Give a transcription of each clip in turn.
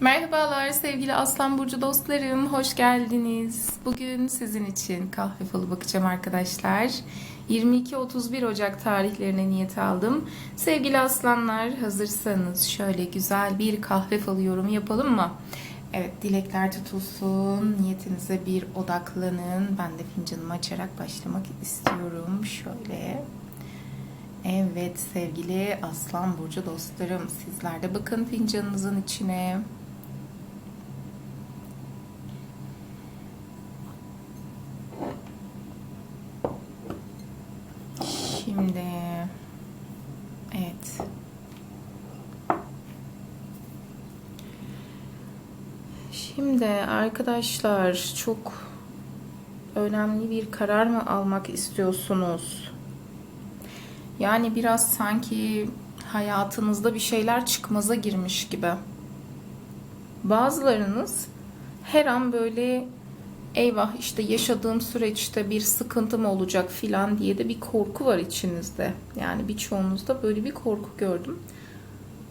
Merhabalar sevgili Aslan Burcu dostlarım, hoş geldiniz. Bugün sizin için kahve falı bakacağım arkadaşlar. 22-31 Ocak tarihlerine niyet aldım. Sevgili aslanlar hazırsanız şöyle güzel bir kahve falı yorumu yapalım mı? Evet dilekler tutulsun, niyetinize bir odaklanın. Ben de fincanımı açarak başlamak istiyorum. Şöyle. Evet sevgili Aslan Burcu dostlarım sizler de bakın fincanınızın içine. Şimdi evet. Şimdi arkadaşlar çok önemli bir karar mı almak istiyorsunuz? Yani biraz sanki hayatınızda bir şeyler çıkmaza girmiş gibi. Bazılarınız her an böyle eyvah işte yaşadığım süreçte bir sıkıntım olacak filan diye de bir korku var içinizde. Yani birçoğunuzda böyle bir korku gördüm.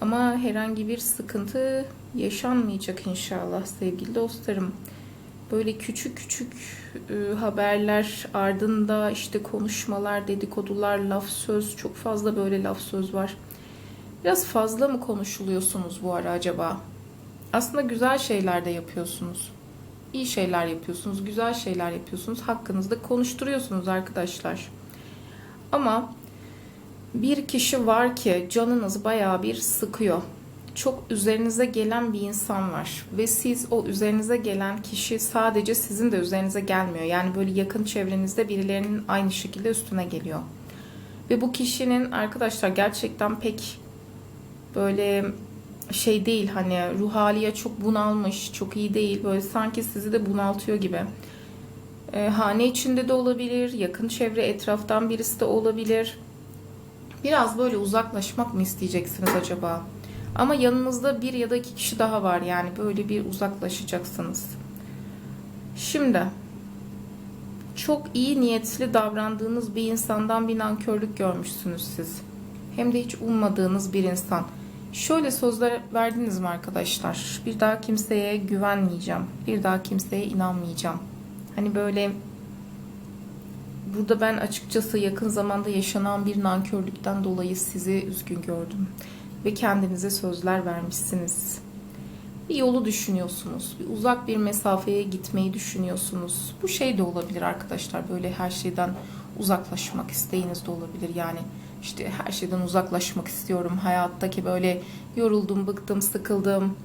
Ama herhangi bir sıkıntı yaşanmayacak inşallah sevgili dostlarım. Böyle küçük küçük e, haberler ardında işte konuşmalar, dedikodular, laf söz çok fazla böyle laf söz var. Biraz fazla mı konuşuluyorsunuz bu ara acaba? Aslında güzel şeyler de yapıyorsunuz iyi şeyler yapıyorsunuz, güzel şeyler yapıyorsunuz. Hakkınızda konuşturuyorsunuz arkadaşlar. Ama bir kişi var ki canınız bayağı bir sıkıyor. Çok üzerinize gelen bir insan var ve siz o üzerinize gelen kişi sadece sizin de üzerinize gelmiyor. Yani böyle yakın çevrenizde birilerinin aynı şekilde üstüne geliyor. Ve bu kişinin arkadaşlar gerçekten pek böyle şey değil hani ruh haliye çok bunalmış, çok iyi değil. Böyle sanki sizi de bunaltıyor gibi. E, hane içinde de olabilir, yakın çevre etraftan birisi de olabilir. Biraz böyle uzaklaşmak mı isteyeceksiniz acaba? Ama yanınızda bir ya da iki kişi daha var yani böyle bir uzaklaşacaksınız. Şimdi çok iyi niyetli davrandığınız bir insandan bir nankörlük görmüşsünüz siz. Hem de hiç ummadığınız bir insan. Şöyle sözler verdiniz mi arkadaşlar? Bir daha kimseye güvenmeyeceğim. Bir daha kimseye inanmayacağım. Hani böyle burada ben açıkçası yakın zamanda yaşanan bir nankörlükten dolayı sizi üzgün gördüm. Ve kendinize sözler vermişsiniz. Bir yolu düşünüyorsunuz. Bir uzak bir mesafeye gitmeyi düşünüyorsunuz. Bu şey de olabilir arkadaşlar. Böyle her şeyden uzaklaşmak isteğiniz de olabilir. Yani işte her şeyden uzaklaşmak istiyorum. Hayattaki böyle yoruldum, bıktım, sıkıldım,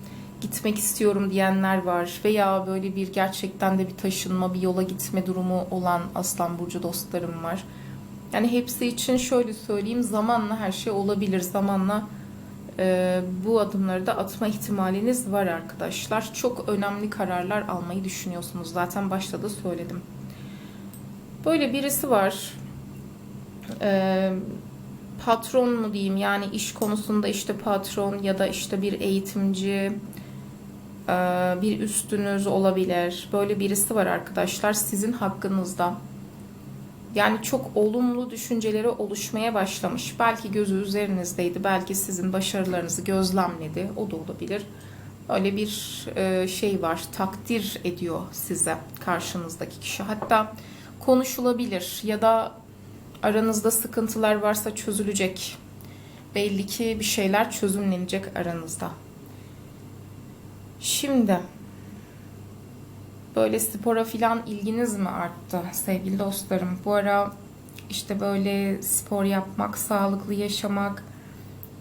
gitmek istiyorum diyenler var. Veya böyle bir gerçekten de bir taşınma, bir yola gitme durumu olan Aslan Burcu dostlarım var. Yani hepsi için şöyle söyleyeyim zamanla her şey olabilir. Zamanla e, bu adımları da atma ihtimaliniz var arkadaşlar. Çok önemli kararlar almayı düşünüyorsunuz. Zaten başta da söyledim. Böyle birisi var. Eee patron mu diyeyim yani iş konusunda işte patron ya da işte bir eğitimci e, bir üstünüz olabilir. Böyle birisi var arkadaşlar sizin hakkınızda. Yani çok olumlu düşünceleri oluşmaya başlamış. Belki gözü üzerinizdeydi. Belki sizin başarılarınızı gözlemledi. O da olabilir. Öyle bir e, şey var. Takdir ediyor size karşınızdaki kişi. Hatta konuşulabilir ya da aranızda sıkıntılar varsa çözülecek. Belli ki bir şeyler çözümlenecek aranızda. Şimdi böyle spora filan ilginiz mi arttı sevgili dostlarım? Bu ara işte böyle spor yapmak, sağlıklı yaşamak,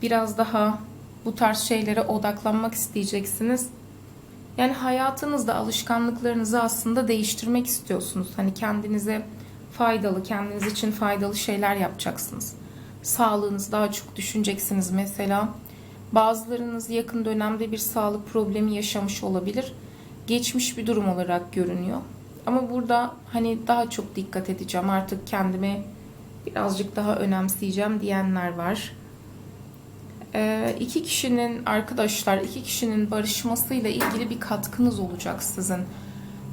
biraz daha bu tarz şeylere odaklanmak isteyeceksiniz. Yani hayatınızda alışkanlıklarınızı aslında değiştirmek istiyorsunuz. Hani kendinize faydalı, kendiniz için faydalı şeyler yapacaksınız. Sağlığınızı daha çok düşüneceksiniz mesela. Bazılarınız yakın dönemde bir sağlık problemi yaşamış olabilir. Geçmiş bir durum olarak görünüyor. Ama burada hani daha çok dikkat edeceğim. Artık kendimi birazcık daha önemseyeceğim diyenler var. Ee, iki kişinin arkadaşlar, iki kişinin barışmasıyla ilgili bir katkınız olacak sizin.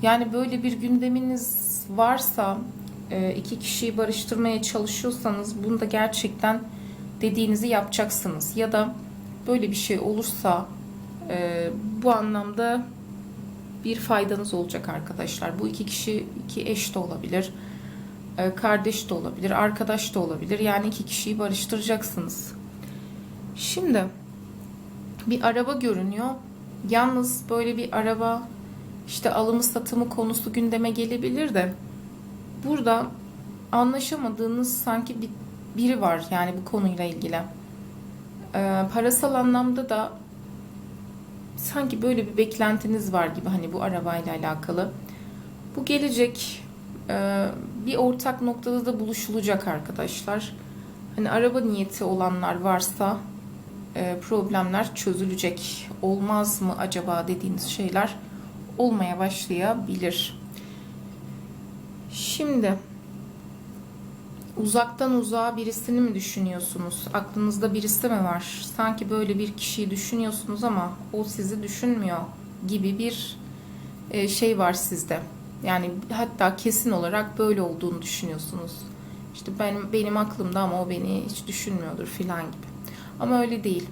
Yani böyle bir gündeminiz varsa iki kişiyi barıştırmaya çalışıyorsanız bunu da gerçekten dediğinizi yapacaksınız. Ya da böyle bir şey olursa Ee, bu anlamda bir faydanız olacak arkadaşlar. Bu iki kişi iki eş de olabilir. Ee, kardeş de olabilir, arkadaş da olabilir. Yani iki kişiyi barıştıracaksınız. Şimdi bir araba görünüyor. Yalnız böyle bir araba işte alımı satımı konusu gündeme gelebilir de burada anlaşamadığınız sanki bir biri var yani bu konuyla ilgili. Ee, parasal anlamda da sanki böyle bir beklentiniz var gibi hani bu arabayla alakalı. Bu gelecek e, bir ortak noktada da buluşulacak arkadaşlar. Hani araba niyeti olanlar varsa e, problemler çözülecek. Olmaz mı acaba dediğiniz şeyler olmaya başlayabilir. Şimdi uzaktan uzağa birisini mi düşünüyorsunuz? Aklınızda birisi mi var? Sanki böyle bir kişiyi düşünüyorsunuz ama o sizi düşünmüyor gibi bir e, şey var sizde. Yani hatta kesin olarak böyle olduğunu düşünüyorsunuz. İşte benim benim aklımda ama o beni hiç düşünmüyordur filan gibi. Ama öyle değil.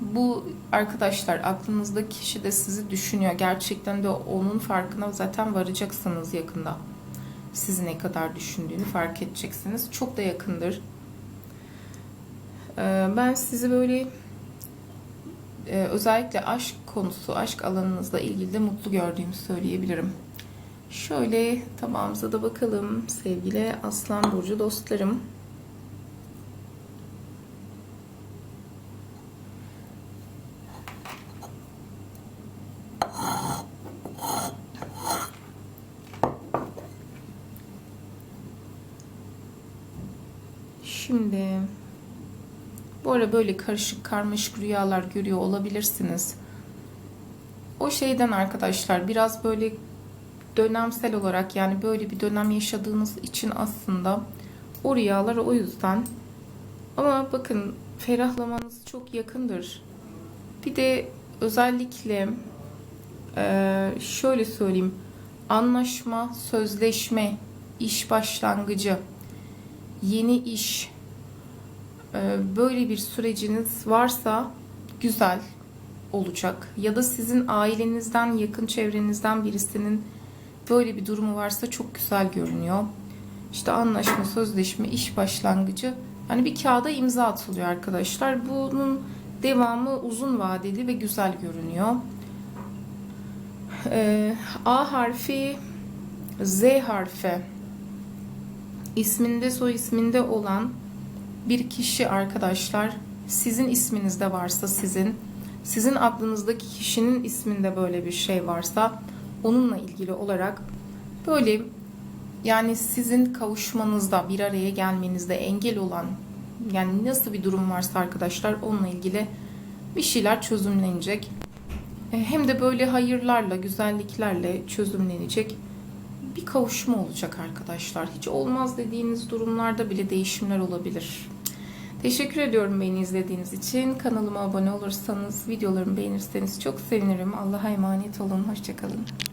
Bu arkadaşlar aklınızdaki kişi de sizi düşünüyor. Gerçekten de onun farkına zaten varacaksınız yakında. Sizi ne kadar düşündüğünü fark edeceksiniz. Çok da yakındır. Ee, Ben sizi böyle e, özellikle aşk konusu, aşk alanınızla ilgili de mutlu gördüğümü söyleyebilirim. Şöyle tabağımıza da bakalım sevgili Aslan Burcu dostlarım. Şimdi bu ara böyle karışık karmaşık rüyalar görüyor olabilirsiniz. O şeyden arkadaşlar biraz böyle dönemsel olarak yani böyle bir dönem yaşadığınız için aslında o rüyalar o yüzden. Ama bakın ferahlamanız çok yakındır. Bir de özellikle eee, şöyle söyleyeyim anlaşma, sözleşme, iş başlangıcı, yeni iş böyle bir süreciniz varsa güzel olacak. Ya da sizin ailenizden, yakın çevrenizden birisinin böyle bir durumu varsa çok güzel görünüyor. İşte anlaşma, sözleşme, iş başlangıcı. Yani bir kağıda imza atılıyor arkadaşlar. Bunun devamı uzun vadeli ve güzel görünüyor. Ee, A harfi, Z harfi isminde soy isminde olan bir kişi arkadaşlar sizin isminizde varsa sizin sizin aklınızdaki kişinin isminde böyle bir şey varsa onunla ilgili olarak böyle yani sizin kavuşmanızda bir araya gelmenizde engel olan yani nasıl bir durum varsa arkadaşlar onunla ilgili bir şeyler çözümlenecek. E, Hem de böyle hayırlarla, güzelliklerle çözümlenecek bir kavuşma olacak arkadaşlar. Hiç olmaz dediğiniz durumlarda bile değişimler olabilir. Teşekkür ediyorum beni izlediğiniz için. Kanalıma abone olursanız, videolarımı beğenirseniz çok sevinirim. Allah'a emanet olun. Hoşçakalın.